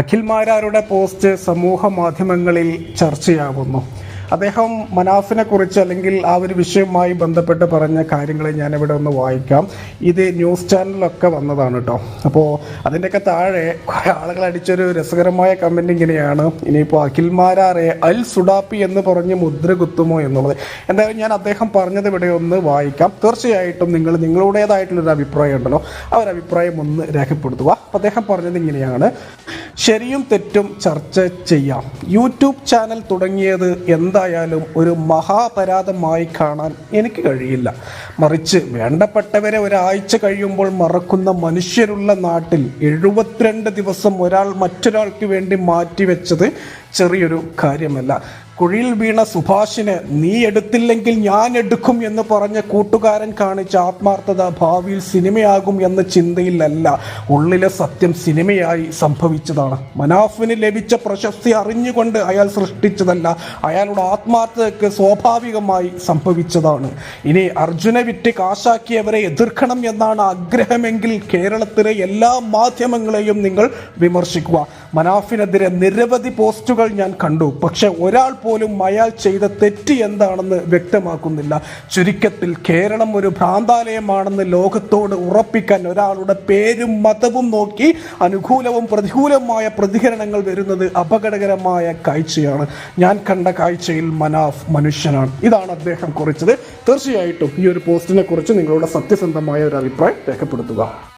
അഖിൽമാരാരുടെ post സമൂഹ മാധ്യമങ്ങളിൽ ചർച്ചയാവുന്നു അദ്ദേഹം മനാഫിനെ കുറിച്ച് അല്ലെങ്കിൽ ആ ഒരു വിഷയവുമായി ബന്ധപ്പെട്ട് പറഞ്ഞ കാര്യങ്ങൾ ഞാനിവിടെ ഒന്ന് വായിക്കാം. ഇത് ന്യൂസ് ചാനലിലൊക്കെ വന്നതാണ് കേട്ടോ അപ്പോൾ അതിന്റെയൊക്കെ താഴെ കുറേ ആളുകൾ അടിച്ചൊരു രസകരമായ കമന്റ് ഇങ്ങനെയാണ്. ഇനിയിപ്പോൾ അഖിൽമാരാറെ അൽ സുഡാപ്പി എന്ന് പറഞ്ഞ് മുദ്ര കുത്തുമോ എന്നുള്ളത്. എന്തായാലും ഞാൻ അദ്ദേഹം പറഞ്ഞത് ഇവിടെ ഒന്ന് വായിക്കാം. തീർച്ചയായിട്ടും നിങ്ങൾ നിങ്ങളുടേതായിട്ടുള്ളൊരു അഭിപ്രായം ഉണ്ടല്ലോ. ആ ഒരു അഭിപ്രായം ഒന്ന് രേഖപ്പെടുത്തുക. അപ്പോൾ അദ്ദേഹം പറഞ്ഞത് ഇങ്ങനെയാണ്. ശരിയും തെറ്റും ചർച്ച ചെയ്യാം. യൂട്യൂബ് ചാനൽ തുടങ്ങിയത് എന്തായാലും ഒരു മഹാപരാധമായി കാണാൻ എനിക്ക് കഴിയില്ല. മറിച്ച് വേണ്ടപ്പെട്ടവരെ ഒരാഴ്ച കഴിയുമ്പോൾ മറക്കുന്ന മനുഷ്യരുള്ള നാട്ടിൽ എഴുപത്തിരണ്ട് ദിവസം ഒരാൾ മറ്റൊരാൾക്ക് വേണ്ടി മാറ്റിവെച്ചത് ചെറിയൊരു കാര്യമല്ല. കുഴിയിൽ വീണ സുഭാഷിന് നീ എടുത്തില്ലെങ്കിൽ ഞാൻ എടുക്കും എന്ന് പറഞ്ഞ കൂട്ടുകാരൻ കാണിച്ച ആത്മാർത്ഥത ഭാവിയിൽ സിനിമയാകും എന്ന ചിന്തയിലല്ല. ഉള്ളിലെ സത്യം സിനിമയായി സംഭവിച്ചതാണ്. മനാഫിന് ലഭിച്ച പ്രശസ്തി അറിഞ്ഞുകൊണ്ട് അയാൾ സൃഷ്ടിച്ചതല്ല. അയാളുടെ ആത്മാർത്ഥതയ്ക്ക് സ്വാഭാവികമായി സംഭവിച്ചതാണ്. ഇനി അർജുനെ വിറ്റ് കാശാക്കിയവരെ എതിർക്കണം എന്നാണ് ആഗ്രഹമെങ്കിൽ കേരളത്തിലെ എല്ലാ മാധ്യമങ്ങളെയും നിങ്ങൾ വിമർശിക്കുക. മനാഫിനെതിരെ നിരവധി പോസ്റ്റുകൾ ഞാൻ കണ്ടു. പക്ഷെ ഒരാൾ പോലും അയാൾ ചെയ്ത തെറ്റ് എന്താണെന്ന് വ്യക്തമാക്കുന്നില്ല. ചുരുക്കത്തിൽ കേരളം ഒരു ഭ്രാന്താലയമാണെന്ന് ലോകത്തോട് ഉറപ്പിക്കാൻ ഒരാളുടെ പേരും മതവും നോക്കി അനുകൂലവും പ്രതികൂലവുമായ പ്രതികരണങ്ങൾ വരുന്നത് അപകടകരമായ കാഴ്ചയാണ്. ഞാൻ കണ്ട കാഴ്ചയിൽ മനാഫ് മനുഷ്യനാണ്. ഇതാണ് അദ്ദേഹം കുറിച്ചത്. തീർച്ചയായിട്ടും ഈ ഒരു പോസ്റ്റിനെ കുറിച്ച് നിങ്ങളുടെ സത്യസന്ധമായ ഒരു അഭിപ്രായം രേഖപ്പെടുത്തുക.